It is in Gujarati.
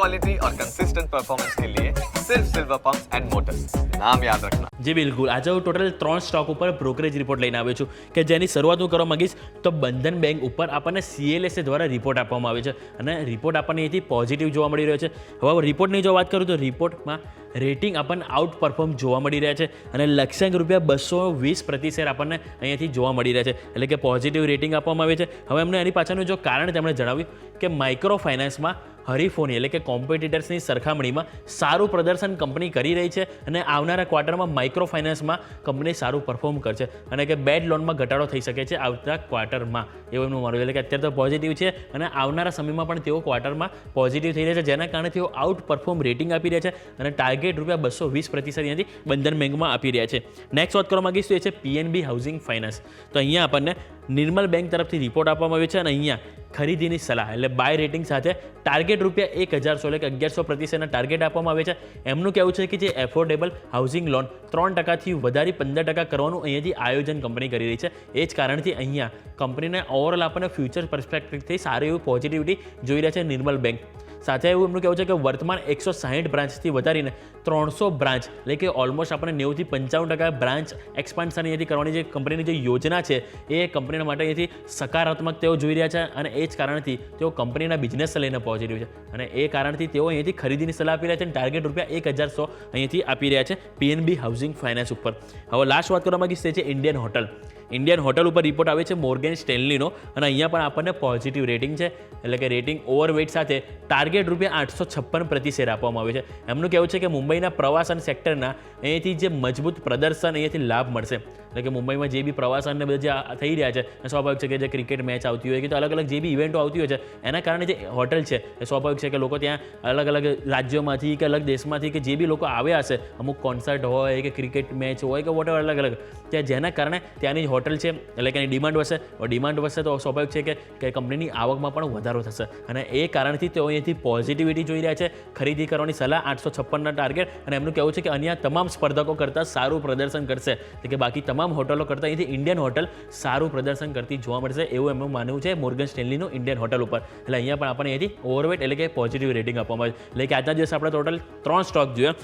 क्वालिटी और कंसिस्टेंट परफॉर्मेंस के लिए सिर्फ सिल्वर पंप्स एंड मोटर्स नाम याद रखना જી બિલકુલ આજે હું ટોટલ ત્રણ સ્ટોક ઉપર બ્રોકરેજ રિપોર્ટ લઈને આવ્યો છું કે જેની શરૂઆત હું કરવા માંગીશ તો બંધન બેંક ઉપર આપણને સીએલએસએ દ્વારા રિપોર્ટ આપવામાં આવે છે અને રિપોર્ટ આપણને અહીંથી પોઝિટિવ જોવા મળી રહ્યો છે હવે રિપોર્ટની જો વાત કરું તો રિપોર્ટમાં રેટિંગ આપણને આઉટ પરફોર્મ જોવા મળી રહ્યા છે અને લક્ષ્યાંક રૂપિયા બસો વીસ પ્રતિ શેર આપણને અહીંયાથી જોવા મળી રહ્યા છે એટલે કે પોઝિટિવ રેટિંગ આપવામાં આવે છે હવે એમને એની પાછળનું જો કારણ તેમણે જણાવ્યું કે માઇક્રો ફાઇનાન્સમાં હરીફોની એટલે કે કોમ્પિટિટર્સની સરખામણીમાં સારું પ્રદર્શન કંપની કરી રહી છે અને આવનારા ક્વાર્ટરમાં માઇક્રો ફાઇનાન્સમાં કંપની સારું પરફોર્મ કરશે અને કે બેડ લોનમાં ઘટાડો થઈ શકે છે આવતા ક્વાર્ટરમાં એવું એમનું માનવું એટલે કે અત્યારે તો પોઝિટિવ છે અને આવનારા સમયમાં પણ તેઓ ક્વાર્ટરમાં પોઝિટિવ થઈ રહ્યા છે, જેના કારણે તેઓ આઉટ પરફોર્મ રેટિંગ આપી રહ્યા છે અને ટાર્ગેટ રૂપિયા બસો વીસ પ્રતિશત અહીંયાથી બંધન બેંકમાં આપી રહ્યા છે. નેક્સ્ટ વાત કરવા માંગીશ તો એ છે પીએનબી હાઉસિંગ ફાઇનાન્સ તો અહીંયા આપણને નિર્મલ બેંક તરફથી રિપોર્ટ આપવામાં આવ્યો છે અને અહીંયા ખરીદીની સલાહ, એટલે બાય રેટિંગ સાથે ટાર્ગેટ રૂપિયા એક હજારસો એટલે કે અગિયારસો પ્રતિશતના ટાર્ગેટ આપવામાં આવે છે. એમનું કહેવું છે કે જે એફોર્ડેબલ હાઉસિંગ લોન ત્રણ ટકાથી વધારી પંદર ટકા કરવાનું અહીંયાથી આયોજન કંપની કરી રહી છે. એ જ કારણથી અહીંયા કંપનીને ઓવરઓલ આપણને ફ્યુચર પર્સપેક્ટિવથી સારી એવી પોઝિટિવિટી જોઈ રહ્યા છે નિર્મલ બેંક. સાથે એવું એમનું કહેવું છે કે વર્તમાન એકસો સાહીઠ બ્રાન્ચથી વધારીને ત્રણસો બ્રાન્ચ એટલે કે ઓલમોસ્ટ આપણે નેવુંથી પંચાવન ટકા બ્રાન્ચ એક્સપાન્શન અહીંયાથી કરવાની જે કંપનીની જે યોજના છે, એ કંપનીના માટે અહીંયાથી સકારાત્મક તેઓ જોઈ રહ્યા છે અને એ જ કારણથી તેઓ કંપનીના બિઝનેસ લઈને પહોંચી રહ્યું છે. અને એ કારણથી તેઓ અહીંયાથી ખરીદીની સલાહ આપી રહ્યા છે અને ટાર્ગેટ રૂપિયા એક હજાર સો અહીંયાથી આપી રહ્યા છે પીએનબી હાઉસિંગ ફાઇનાન્સ ઉપર. હવે લાસ્ટ વાત કરવા માગીશ તે છે ઇન્ડિયન હોટલ ઇન્ડિયન હોટલ ઉપર રિપોર્ટ આવે છે મોર્ગેન સ્ટેનલીનો અને અહીંયા પણ આપણને પોઝિટિવ રેટિંગ છે. એટલે કે રેટિંગ ઓવરવેટ સાથે ટાર્ગેટ રૂપિયા આઠસો છપ્પન પ્રતિ શેર આપવામાં આવે છે. એમનું કહેવું છે કે મુંબઈના પ્રવાસન સેક્ટરના અહીંથી જે મજબૂત પ્રદર્શન અહીંયાથી લાભ મળશે. એટલે કે મુંબઈમાં જે બી પ્રવાસન ને બધા જે થઈ રહ્યા છે સ્વાભાવિક છે કે જે ક્રિકેટ મેચ આવતી હોય કે તો અલગ અલગ જે બી ઇવેન્ટો આવતી હોય છે, એના કારણે જે હોટલ છે, એ સ્વાભાવિક છે કે લોકો ત્યાં અલગ અલગ રાજ્યોમાંથી કે અલગ દેશમાંથી કે જે બી લોકો આવ્યા હશે, અમુક કોન્સર્ટ હોય કે ક્રિકેટ મેચ હોય કે વોટર અલગ અલગ, ત્યાં જેના કારણે ત્યાંની હોટલ છે, એટલે કે એની ડિમાન્ડ વધશે. ડિમાન્ડ વધશે તો સ્વાભાવિક છે કે કે કંપનીની આવકમાં પણ વધારો થશે. અને એ કારણથી તેઓ અહીંથી પોઝિટિવિટી જોઈ રહ્યા છે, ખરીદી કરવાની સલાહ આઠસો છપ્પનના ટાર્ગેટ અને એમનું કહેવું છે કે અહીંયા તમામ સ્પર્ધકો કરતાં સારું પ્રદર્શન કરશે. એટલે કે બાકી તમામ હોટલો કરતાં અહીંથી ઇન્ડિયન હોટલ સારું પ્રદર્શન કરતી જોવા મળશે એવું એમનું માનવું છે મોર્ગન સ્ટેનલીનું ઇન્ડિયન હોટલ ઉપર. એટલે અહીંયા પણ આપણને અહીંયાથી ઓવરવેટ એટલે કે પોઝિટિવ રેટિંગ આપવામાં આવે એટલે કે આજના દિવસે આપણે ટોટલ ત્રણ સ્ટોક જોયા